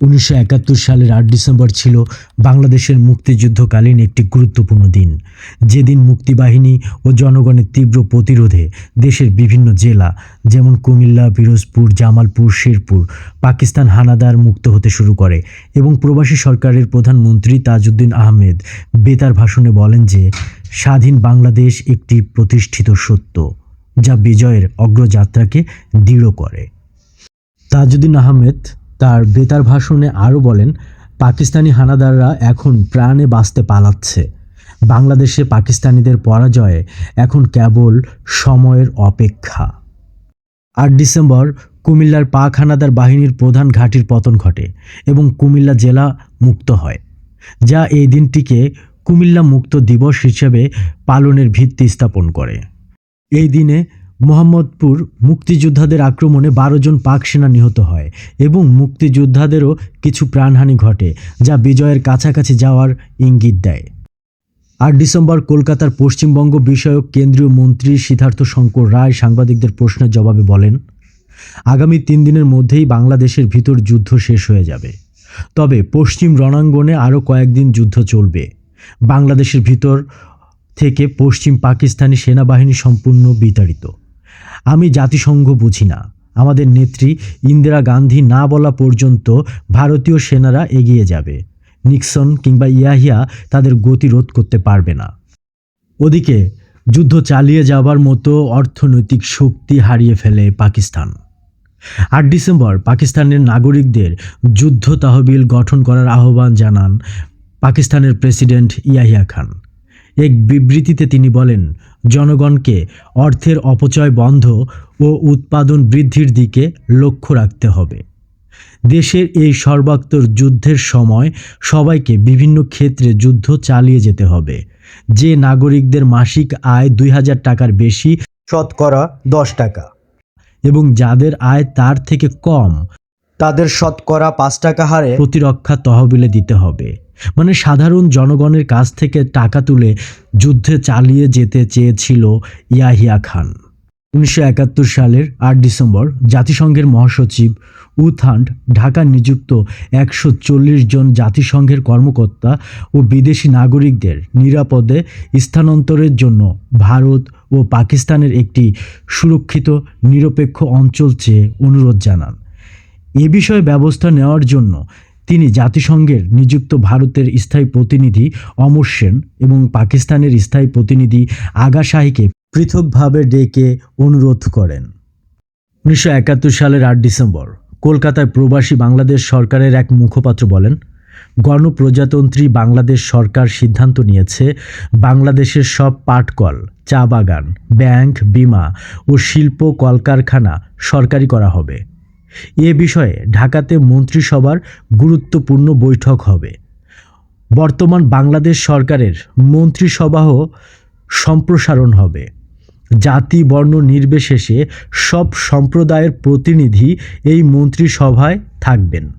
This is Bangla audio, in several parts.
উনিশশো একাত্তর সালের আট ডিসেম্বর ছিল বাংলাদেশের মুক্তিযুদ্ধকালীন একটি গুরুত্বপূর্ণ দিন। যেদিন মুক্তিবাহিনী ও জনগণের তীব্র প্রতিরোধে দেশের বিভিন্ন জেলা, যেমন কুমিল্লা, পিরোজপুর, জামালপুর, শেরপুর, পাকিস্তান হানাদার মুক্ত হতে শুরু করে এবং প্রবাসী সরকারের প্রধানমন্ত্রী তাজউদ্দিন আহমেদ বেতার ভাষণে বলেন যে, স্বাধীন বাংলাদেশ একটি প্রতিষ্ঠিত সত্য, যা বিজয়ের অগ্রযাত্রাকে দৃঢ় করে। তাজউদ্দিন আহমেদ তার বেতার ভাষণে আরও বলেন, পাকিস্তানি হানাদাররা এখন প্রাণে বাঁচতে পালাচ্ছে। বাংলাদেশে পাকিস্তানিদের পরাজয়ে এখন কেবল সময়ের অপেক্ষা। আট ডিসেম্বর কুমিল্লার পাক হানাদার বাহিনীর প্রধান ঘাঁটির পতন ঘটে এবং কুমিল্লা জেলা মুক্ত হয়, যা এই দিনটিকে কুমিল্লা মুক্ত দিবস হিসেবে পালনের ভিত্তি স্থাপন করে। এই দিনে মোহাম্মদপুর মুক্তিযোদ্ধাদের আক্রমণে বারো জন পাক সেনা নিহত হয় এবং মুক্তিযোদ্ধাদেরও কিছু প্রাণহানি ঘটে, যা বিজয়ের কাছাকাছি যাওয়ার ইঙ্গিত দেয়। আট ডিসেম্বর কলকাতার পশ্চিমবঙ্গ বিষয়ক কেন্দ্রীয় মন্ত্রী সিদ্ধার্থ শঙ্কর রায় সাংবাদিকদের প্রশ্নের জবাবে বলেন, আগামী তিন দিনের মধ্যেই বাংলাদেশের ভিতর যুদ্ধ শেষ হয়ে যাবে। তবে পশ্চিম রণাঙ্গনে আরও কয়েকদিন যুদ্ধ চলবে। বাংলাদেশের ভিতর থেকে পশ্চিম পাকিস্তানি সেনাবাহিনী সম্পূর্ণ বিতাড়িত। আমি জাতিসংঘ বুঝি না। আমাদের নেত্রী ইন্দিরা গান্ধী না বলা পর্যন্ত ভারতীয় সেনারা এগিয়ে যাবে। নিক্সন কিংবা ইয়াহিয়া তাদের গতি রোধ করতে পারবে না। ওদিকে, যুদ্ধ চালিয়ে যাবার মতো অর্থনৈতিক শক্তি হারিয়ে ফেলে পাকিস্তান। আট ডিসেম্বর পাকিস্তানের নাগরিকদের যুদ্ধ তহবিল গঠন করার আহ্বান জানান পাকিস্তানের প্রেসিডেন্ট ইয়াহিয়া খান। এক বিবৃতিতে তিনি বলেন জনগণকে অর্থের অপচয় বন্ধ ও উৎপাদন বৃদ্ধির দিকে লক্ষ্য রাখতে হবে। দেশের এই সর্বাত্মক যুদ্ধের সময় সবাইকে বিভিন্ন ক্ষেত্রে যুদ্ধ চালিয়ে যেতে হবে। যে নাগরিকদের মাসিক আয় দুই হাজার টাকার বেশি, শতকরা দশ টাকা। এবং যাদের আয় তার থেকে কম, তাদের শতকরা পাঁচ টাকা হারে প্রতিরক্ষা তহবিলে দিতে হবে। মানে সাধারণ জনগণের কাছ থেকে টাকা তুলে যুদ্ধে চালিয়ে যেতে চেয়েছিল ইয়াহিয়া খান। উনিশশো একাত্তর সালের আট ডিসেম্বর জাতিসংঘের মহাসচিব উথান্ড ঢাকা নিযুক্ত একশো চল্লিশ জন জাতিসংঘের কর্মকর্তা ও বিদেশি নাগরিকদের নিরাপদে স্থানান্তরের জন্য ভারত ও পাকিস্তানের একটি সুরক্ষিত, নিরপেক্ষ অঞ্চল চেয়ে অনুরোধ জানান। এ বিষয়ে ব্যবস্থা নেওয়ার জন্য তিনি জাতিসংঘের নিযুক্ত ভারতের স্থায়ী প্রতিনিধি অমর সেন এবং পাকিস্তানের স্থায়ী প্রতিনিধি আগা শাহীকে পৃথকভাবে ডেকে অনুরোধ করেন। উনিশশো একাত্তর সালের আট ডিসেম্বর কলকাতায় প্রবাসী বাংলাদেশ সরকারের এক মুখপাত্র বলেন, গণপ্রজাতন্ত্রী বাংলাদেশ সরকার সিদ্ধান্ত নিয়েছে, বাংলাদেশের সব পাটকল, চা বাগান, ব্যাংক, বিমা ও শিল্প কলকারখানা সরকারি করা হবে। এ বিষয়ে ঢাকাতে মন্ত্রিসভার গুরুত্বপূর্ণ বৈঠক হবে। বর্তমান বাংলাদেশ সরকারের মন্ত্রিসভাও সম্প্রসারণ হবে। জাতি, বর্ণ নির্বিশেষে সব সম্প্রদায়ের প্রতিনিধি এই মন্ত্রিসভায় থাকবেন।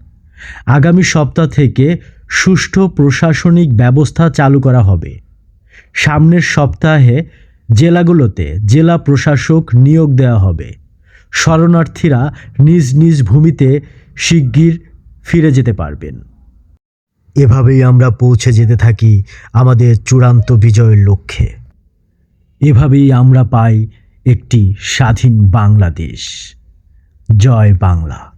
আগামী সপ্তাহ থেকে সুষ্ঠু প্রশাসনিক ব্যবস্থা চালু করা হবে। সামনের সপ্তাহে জেলাগুলোতে জেলা প্রশাসক নিয়োগ দেওয়া হবে। শরণার্থীরা নিজ নিজ ভূমিতে শিগগির ফিরে যেতে পারবেন। এভাবেই আমরা পৌঁছে যেতে থাকি আমাদের চূড়ান্ত বিজয়ের লক্ষ্যে। এভাবেই আমরা পাই একটি স্বাধীন বাংলাদেশ। জয় বাংলা।